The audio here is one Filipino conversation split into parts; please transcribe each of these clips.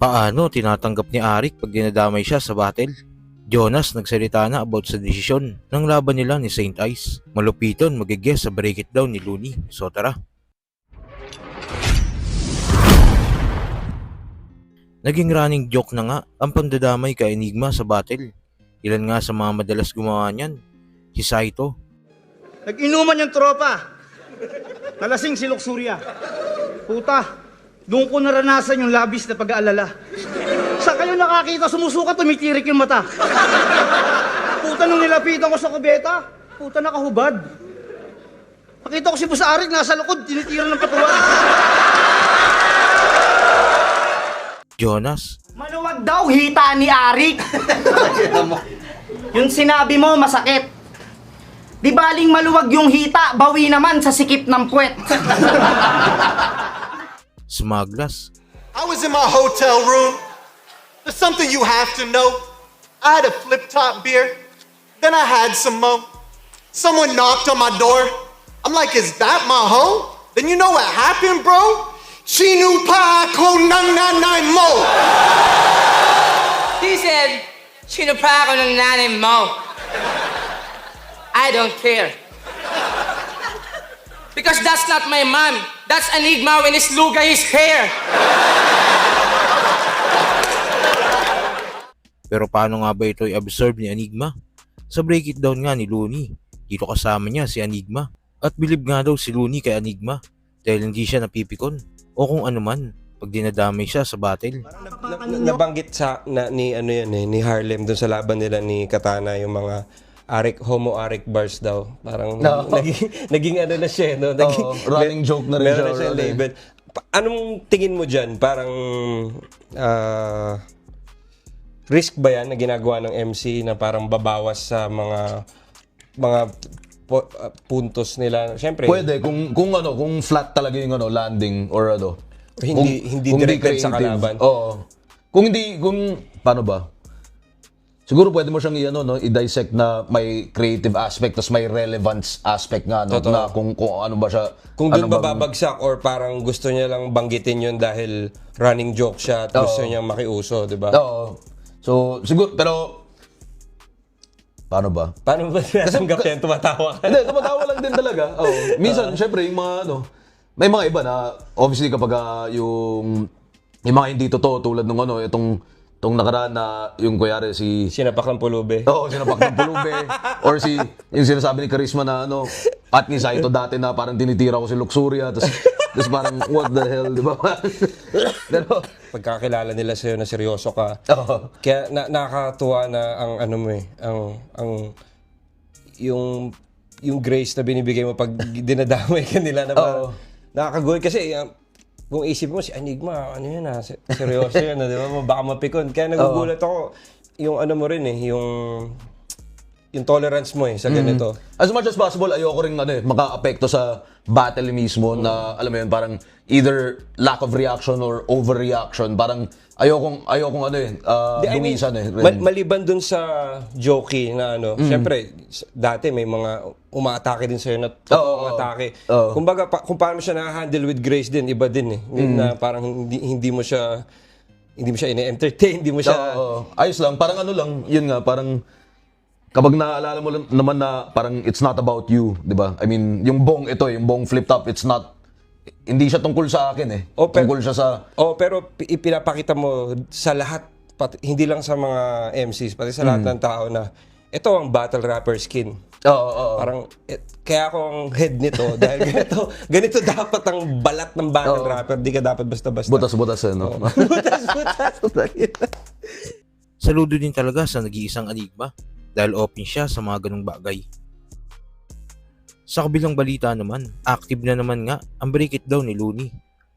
Paano tinatanggap ni Arik pag dinadamay siya sa battle? Jonas nagsalita na about sa desisyon ng laban nila ni Saint Ice. Malupiton magigess sa break it down ni Looney. So tara. Naging running joke na nga ang pandadamay kay Enigma sa battle. Ilan nga sa mga madalas gumawa niyan? Si Saito, Nag-inuman yung tropa. Nalasing si Luxuria. Puta, doon ko naranasan yung labis na pag-aalala. Sa kayo nakakita, sumusuka, tumitirik yung mata. Puta, nung nilapitan ko sa kubeta, puta, nakahubad. Nakita ko si Boss Arik nasa likod, tinitira ng patuwa. Jonas, Maluwag daw hita ni Arik. yung sinabi mo, masakit. Di baling maluwag yung hita, bawi naman sa sikip ng puwet. Smaglas, I was in my hotel room. There's something you have to know. I had a flip top beer. Then I had some mo. Someone knocked on my door. I'm like, is that my hoe? Then you know what happened, bro? Chinu pa ko nang nanay mo. He said, Chinapa ko ng nanay mo. I don't care. Because that's not my mom. That's Enigma when his lugay his hair. Pero paano nga ba ito i-absorb ni Enigma? Sa break it down nga ni Looney, dito kasama niya si Enigma. At bilib nga daw si Looney kay Enigma dahil hindi siya napipikon o kung ano man pag dinadamay siya sa battle. Na- nabanggit sa na, ni ano yan eh, ni Harlem doon sa laban nila ni Katana yung mga Arik homo Arik bars daw. Parang No. naging naging ano na siya no. Naging, Oo, running joke na rin siya na already. label. Anong tingin mo diyan? Parang ah, risk ba yan na ginagawa ng MC na parang babawas sa mga mga po- ah, puntos nila? Siyempre, Pwede kung kung ano, kung flat talaga yung ano landing or ano. Hindi- hindi directed sa kalaban. Oo. Kung hindi kung paano ba? Siguro pwede mo siyang i-ano no, i-dissect na may creative aspect tapos may relevance aspect nga no, Totoo. na kung kung ano ba siya Kung ano doon bang- bababagsak or parang gusto niya lang banggitin yun dahil running joke siya at gusto Oo. niya makiuso, di ba? Oo. So, siguro pero paano ba? Paano ba tinatanggap yan? Tumatawa ka? Hindi, tumatawa lang din talaga. Oh, minsan, syempre, yung mga ano, may mga iba na, obviously kapag ah, yung, yung mga hindi totoo tulad ng ano, itong, itong nakaraan na yung kuyari si, Sinapak ng pulube. Oo, sinapak ng pulube. or si, yung sinasabi ni Charisma na ano, at ni Saito dati na parang tinitira ko si Luxuria, tapos, tapos parang, what the hell, di ba? Pero, Pagkakilala nila sa'yo na seryoso ka. Oo. Kaya na, nakakatuwa na ang ano mo eh, ang, ang, yung, yung grace na binibigay mo pag dinadamay ka nila na parang, nakakagulat kasi um, kung isip mo si Enigma, ano yun ah, se- seryoso yun, ah, di ba? Baka mapikon. Kaya nagugulat ako, yung ano mo rin eh, yung, yung tolerance mo eh sa ganito. As much as possible, ayoko rin ano, eh, maka-apekto sa battle mismo na, alam mo yun, parang either lack of reaction or overreaction. Parang ayokong, ayokong ano eh, uh, Di, I mean, dumisan eh. ma- maliban dun sa jokey na ano, Mm. syempre, s- dati may mga umaatake din sa'yo na totoong Oo, atake. oo. Kumbaga, pa, kung paano siya na-handle with grace din, iba din eh. Mm. Na parang hindi, hindi mo siya, hindi mo siya ine-entertain, hindi mo siya... Oo, ayos lang. Parang ano lang, yun nga, parang kapag naaalala mo lang naman na parang it's not about you, di ba? I mean, yung bong ito, yung bong flip top, it's not, hindi siya tungkol sa akin eh. Oh, pero- tungkol siya sa, Oh, pero pi- ipinapakita mo sa lahat, pati, hindi lang sa mga MCs, pati sa Mm. lahat ng tao na ito ang battle rapper skin. oo, oo. Parang, eh, kaya ako ang head nito dahil ganito, ganito dapat ang balat ng battle Oo. rapper. Di ka dapat basta-basta. butas-butas eh, no? butas, butas. Saludo din talaga sa nag-iisang Enigma dahil open siya sa mga ganong bagay. Sa kabilang balita naman, active na naman nga ang break it ni Looney.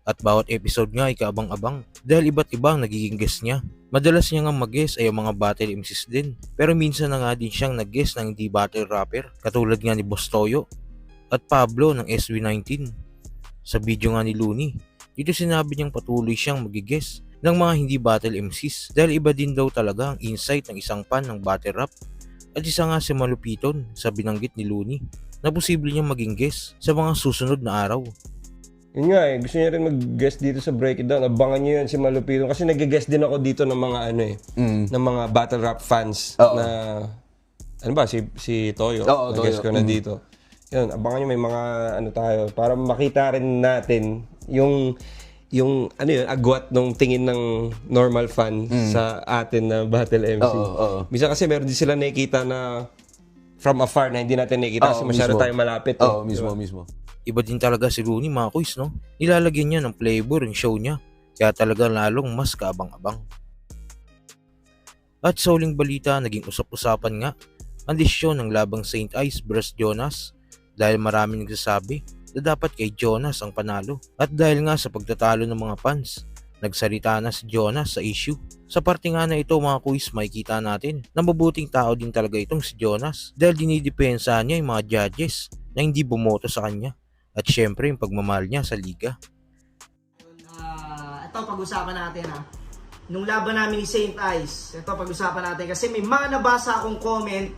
At bawat episode nga ay kaabang-abang dahil iba't iba ang nagiging guest niya. Madalas niya nga mag-guest ay ang mga battle MCs din. Pero minsan na nga din siyang nag-guest ng hindi battle rapper katulad nga ni Boss Toyo at Pablo ng SB19. Sa video nga ni Looney, dito sinabi niyang patuloy siyang magigest ng mga hindi battle MCs dahil iba din daw talaga ang insight ng isang fan ng battle rap at isa nga si Malupiton sa binanggit ni Looney na posible niyang maging guest sa mga susunod na araw. Yun nga eh, gusto niya rin mag-guest dito sa Break It Down. Abangan niyo yun si Malupito. Kasi nag-guest din ako dito ng mga ano eh, ng mga battle rap fans Oo. na, ano ba, si, si Toyo. Oo, nag-guest Toyo. ko na dito. Yun, abangan niyo may mga ano tayo, para makita rin natin yung yung ano yun, agwat nung tingin ng normal fan sa atin na battle MC. Oo, oo. Minsan kasi meron din sila nakikita na from afar na hindi natin nakikita kasi Oo, masyado mismo. tayo malapit. eh. Oo, mismo, mismo. Iba din talaga si Rooney mga kuys, no? Nilalagyan niya ng flavor yung show niya. Kaya talaga lalong mas kaabang-abang. At sa uling balita, naging usap-usapan nga ang desisyon ng labang St. Ice vs Jonas dahil maraming nagsasabi na dapat kay Jonas ang panalo. At dahil nga sa pagtatalo ng mga fans, nagsalita na si Jonas sa issue. Sa parte nga na ito mga kuys, makikita natin na mabuting tao din talaga itong si Jonas dahil dinidepensa niya yung mga judges na hindi bumoto sa kanya. At syempre yung pagmamahal niya sa liga. Ah, ito pag-usapan natin ha. Nung laban namin ni St. Ice, ito pag-usapan natin kasi may mga nabasa akong comment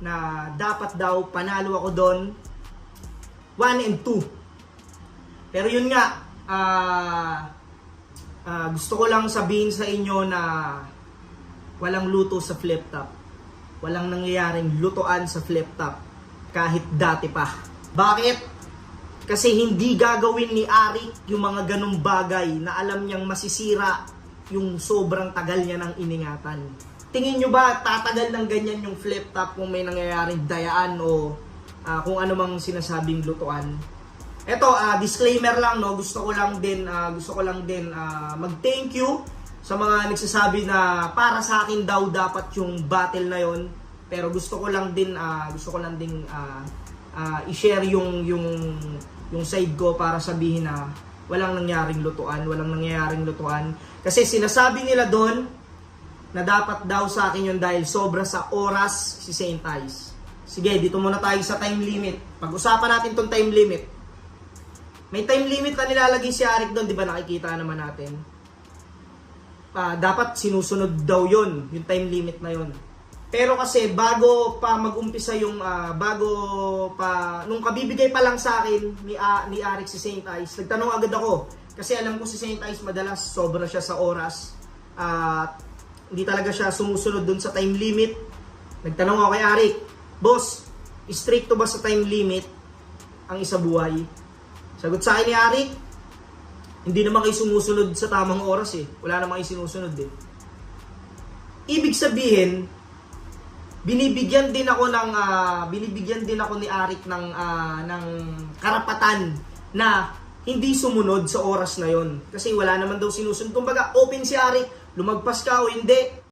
na dapat daw panalo ako doon 1 and 2. Pero yun nga, ah ah, gusto ko lang sabihin sa inyo na walang luto sa flip top. Walang nangyayaring lutoan sa flip top kahit dati pa. Bakit? Kasi hindi gagawin ni Ari yung mga ganong bagay na alam niyang masisira yung sobrang tagal niya ng iningatan. Tingin nyo ba tatagal ng ganyan yung flip top kung may nangyayaring dayaan o ah, kung ano mang sinasabing lutuan? Eto, ah, disclaimer lang no, gusto ko lang din ah, gusto ko lang din ah, mag-thank you sa mga nagsasabi na para sa akin daw dapat yung battle na yon. Pero gusto ko lang din ah, gusto ko lang din ah, ah, i-share yung yung yung side ko para sabihin na walang nangyaring lutuan, walang nangyayaring lutuan. Kasi sinasabi nila doon na dapat daw sa akin yun dahil sobra sa oras si St. Ice. Sige, dito muna tayo sa time limit. Pag-usapan natin tong time limit. May time limit na nilalagay si Arik doon, di ba nakikita naman natin? Ah, dapat sinusunod daw yon yung time limit na yon. Pero kasi bago pa mag-umpisa yung ah, bago pa nung kabibigay pa lang sa akin ni ah, ni Arik si Saint Ice, nagtanong agad ako kasi alam ko si Saint Ice madalas sobra siya sa oras at hindi talaga siya sumusunod dun sa time limit. Nagtanong ako kay Arik, "Boss, stricto ba sa time limit ang isa buhay?" Sagot sa akin ni Arik, hindi naman kayo sumusunod sa tamang oras eh. Wala naman kayo sinusunod eh. Ibig sabihin, binibigyan din ako ng ah, binibigyan din ako ni Arik ng ah, ng karapatan na hindi sumunod sa oras na yon kasi wala naman daw sinusunod kumbaga open si Arik lumagpas ka o hindi